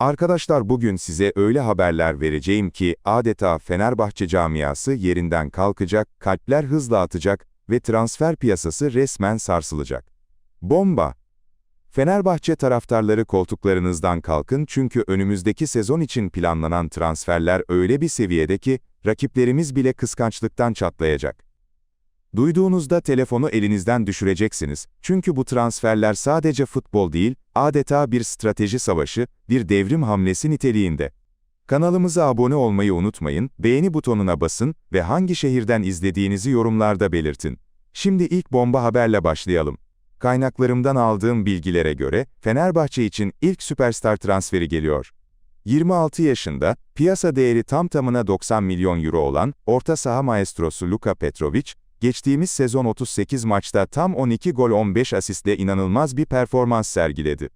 Arkadaşlar bugün size öyle haberler vereceğim ki adeta Fenerbahçe camiası yerinden kalkacak, kalpler hızla atacak ve transfer piyasası resmen sarsılacak. Bomba! Fenerbahçe taraftarları koltuklarınızdan kalkın çünkü önümüzdeki sezon için planlanan transferler öyle bir seviyede ki rakiplerimiz bile kıskançlıktan çatlayacak. Duyduğunuzda telefonu elinizden düşüreceksiniz. Çünkü bu transferler sadece futbol değil, adeta bir strateji savaşı, bir devrim hamlesi niteliğinde. Kanalımıza abone olmayı unutmayın, beğeni butonuna basın ve hangi şehirden izlediğinizi yorumlarda belirtin. Şimdi ilk bomba haberle başlayalım. Kaynaklarımdan aldığım bilgilere göre, Fenerbahçe için ilk süperstar transferi geliyor. 26 yaşında, piyasa değeri tam tamına 90 milyon euro olan, orta saha maestrosu Luka Petrovic, geçtiğimiz sezon 38 maçta tam 12 gol 15 asistle inanılmaz bir performans sergiledi.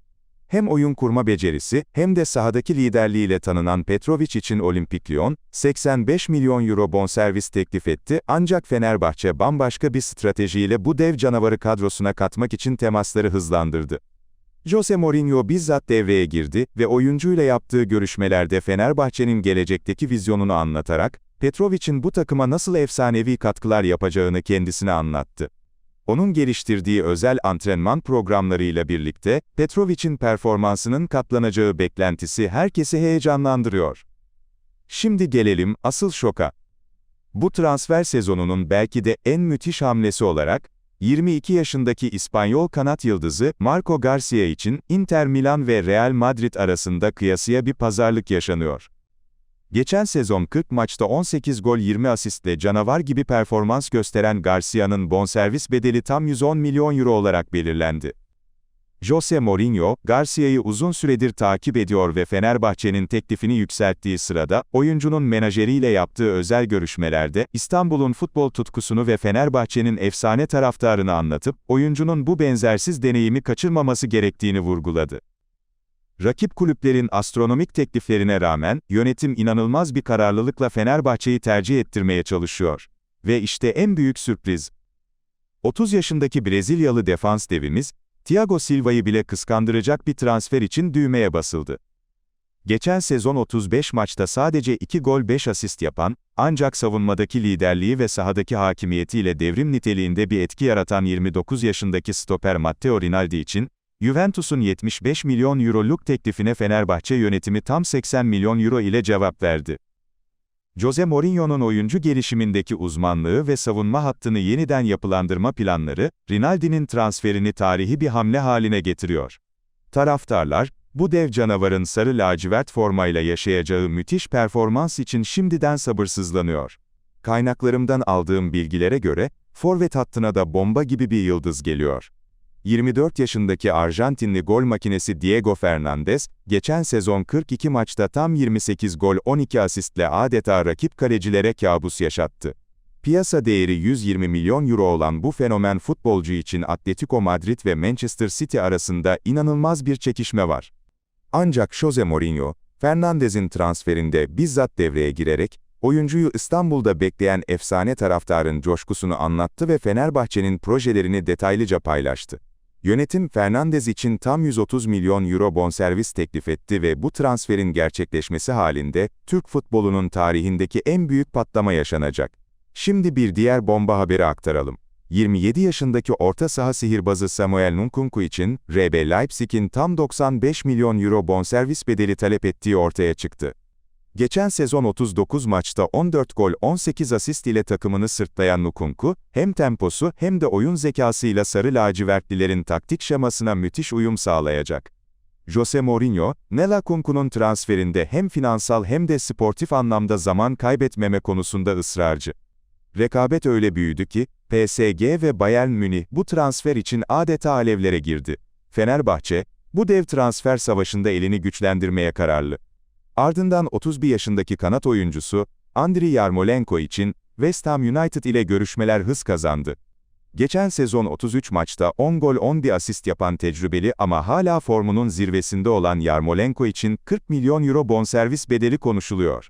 Hem oyun kurma becerisi, hem de sahadaki liderliğiyle tanınan Petrovic için Olimpik Lyon, 85 milyon euro bonservis teklif etti ancak Fenerbahçe bambaşka bir stratejiyle bu dev canavarı kadrosuna katmak için temasları hızlandırdı. Jose Mourinho bizzat devreye girdi ve oyuncuyla yaptığı görüşmelerde Fenerbahçe'nin gelecekteki vizyonunu anlatarak, Petrovic'in bu takıma nasıl efsanevi katkılar yapacağını kendisine anlattı. Onun geliştirdiği özel antrenman programlarıyla birlikte, Petrovic'in performansının katlanacağı beklentisi herkesi heyecanlandırıyor. Şimdi gelelim asıl şoka. Bu transfer sezonunun belki de en müthiş hamlesi olarak, 22 yaşındaki İspanyol kanat yıldızı Marco Garcia için Inter Milan ve Real Madrid arasında kıyasıya bir pazarlık yaşanıyor. Geçen sezon 40 maçta 18 gol 20 asistle canavar gibi performans gösteren Garcia'nın bonservis bedeli tam 110 milyon euro olarak belirlendi. Jose Mourinho, Garcia'yı uzun süredir takip ediyor ve Fenerbahçe'nin teklifini yükselttiği sırada, oyuncunun menajeriyle yaptığı özel görüşmelerde, İstanbul'un futbol tutkusunu ve Fenerbahçe'nin efsane taraftarını anlatıp, oyuncunun bu benzersiz deneyimi kaçırmaması gerektiğini vurguladı. Rakip kulüplerin astronomik tekliflerine rağmen, yönetim inanılmaz bir kararlılıkla Fenerbahçe'yi tercih ettirmeye çalışıyor. Ve işte en büyük sürpriz. 30 yaşındaki Brezilyalı defans devimiz, Thiago Silva'yı bile kıskandıracak bir transfer için düğmeye basıldı. Geçen sezon 35 maçta sadece 2 gol 5 asist yapan, ancak savunmadaki liderliği ve sahadaki hakimiyetiyle devrim niteliğinde bir etki yaratan 29 yaşındaki stoper Matteo Rinaldi için, Juventus'un 75 milyon euroluk teklifine Fenerbahçe yönetimi tam 80 milyon euro ile cevap verdi. Jose Mourinho'nun oyuncu gelişimindeki uzmanlığı ve savunma hattını yeniden yapılandırma planları, Rinaldi'nin transferini tarihi bir hamle haline getiriyor. Taraftarlar, bu dev canavarın sarı lacivert formayla yaşayacağı müthiş performans için şimdiden sabırsızlanıyor. Kaynaklarımdan aldığım bilgilere göre, forvet hattına da bomba gibi bir yıldız geliyor. 24 yaşındaki Arjantinli gol makinesi Diego Fernandez, geçen sezon 42 maçta tam 28 gol 12 asistle adeta rakip kalecilere kabus yaşattı. Piyasa değeri 120 milyon euro olan bu fenomen futbolcu için Atletico Madrid ve Manchester City arasında inanılmaz bir çekişme var. Ancak Jose Mourinho, Fernandez'in transferinde bizzat devreye girerek, oyuncuyu İstanbul'da bekleyen efsane taraftarın coşkusunu anlattı ve Fenerbahçe'nin projelerini detaylıca paylaştı. Yönetim Fernandez için tam 130 milyon euro bonservis teklif etti ve bu transferin gerçekleşmesi halinde, Türk futbolunun tarihindeki en büyük patlama yaşanacak. Şimdi bir diğer bomba haberi aktaralım. 27 yaşındaki orta saha sihirbazı Samuel Nkunku için, RB Leipzig'in tam 95 milyon euro bonservis bedeli talep ettiği ortaya çıktı. Geçen sezon 39 maçta 14 gol 18 asist ile takımını sırtlayan Nukunku, hem temposu hem de oyun zekasıyla sarı lacivertlilerin taktik şemasına müthiş uyum sağlayacak. Jose Mourinho, Nela Kunku'nun transferinde hem finansal hem de sportif anlamda zaman kaybetmeme konusunda ısrarcı. Rekabet öyle büyüdü ki, PSG ve Bayern Münih bu transfer için adeta alevlere girdi. Fenerbahçe, bu dev transfer savaşında elini güçlendirmeye kararlı. Ardından 31 yaşındaki kanat oyuncusu, Andriy Yarmolenko için, West Ham United ile görüşmeler hız kazandı. Geçen sezon 33 maçta 10 gol 11 asist yapan tecrübeli ama hala formunun zirvesinde olan Yarmolenko için 40 milyon euro bonservis bedeli konuşuluyor.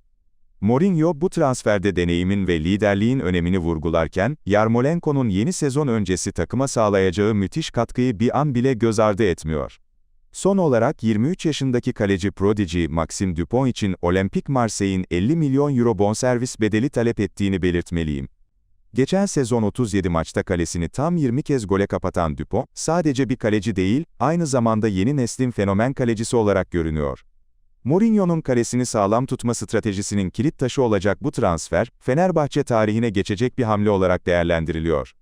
Mourinho bu transferde deneyimin ve liderliğin önemini vurgularken, Yarmolenko'nun yeni sezon öncesi takıma sağlayacağı müthiş katkıyı bir an bile göz ardı etmiyor. Son olarak 23 yaşındaki kaleci Prodigy Maxime Dupont için Olympique Marseille'in 50 milyon euro bonservis bedeli talep ettiğini belirtmeliyim. Geçen sezon 37 maçta kalesini tam 20 kez gole kapatan Dupont, sadece bir kaleci değil, aynı zamanda yeni neslin fenomen kalecisi olarak görünüyor. Mourinho'nun kalesini sağlam tutma stratejisinin kilit taşı olacak bu transfer, Fenerbahçe tarihine geçecek bir hamle olarak değerlendiriliyor.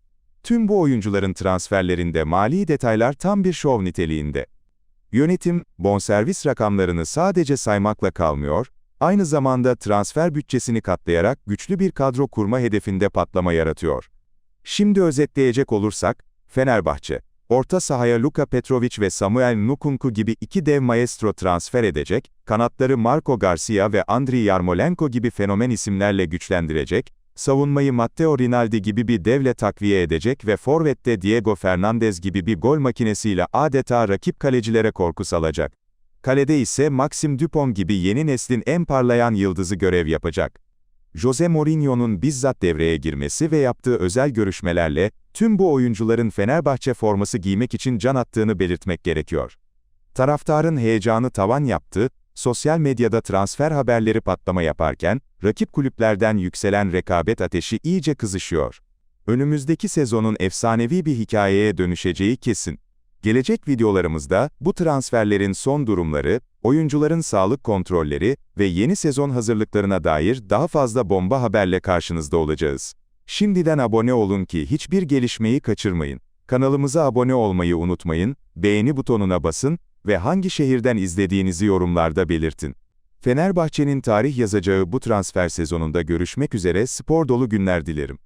Tüm bu oyuncuların transferlerinde mali detaylar tam bir şov niteliğinde. Yönetim, bonservis rakamlarını sadece saymakla kalmıyor, aynı zamanda transfer bütçesini katlayarak güçlü bir kadro kurma hedefinde patlama yaratıyor. Şimdi özetleyecek olursak, Fenerbahçe, orta sahaya Luka Petrovic ve Samuel Nkunku gibi iki dev maestro transfer edecek, kanatları Marco Garcia ve Andriy Yarmolenko gibi fenomen isimlerle güçlendirecek, savunmayı Matteo Rinaldi gibi bir devle takviye edecek ve forvette Diego Fernandez gibi bir gol makinesiyle adeta rakip kalecilere korku salacak. Kalede ise Maxim Dupont gibi yeni neslin en parlayan yıldızı görev yapacak. Jose Mourinho'nun bizzat devreye girmesi ve yaptığı özel görüşmelerle, tüm bu oyuncuların Fenerbahçe forması giymek için can attığını belirtmek gerekiyor. Taraftarın heyecanı tavan yaptı, sosyal medyada transfer haberleri patlama yaparken, rakip kulüplerden yükselen rekabet ateşi iyice kızışıyor. Önümüzdeki sezonun efsanevi bir hikayeye dönüşeceği kesin. Gelecek videolarımızda, bu transferlerin son durumları, oyuncuların sağlık kontrolleri ve yeni sezon hazırlıklarına dair daha fazla bomba haberle karşınızda olacağız. Şimdiden abone olun ki hiçbir gelişmeyi kaçırmayın. Kanalımıza abone olmayı unutmayın, beğeni butonuna basın ve hangi şehirden izlediğinizi yorumlarda belirtin. Fenerbahçe'nin tarih yazacağı bu transfer sezonunda görüşmek üzere spor dolu günler dilerim.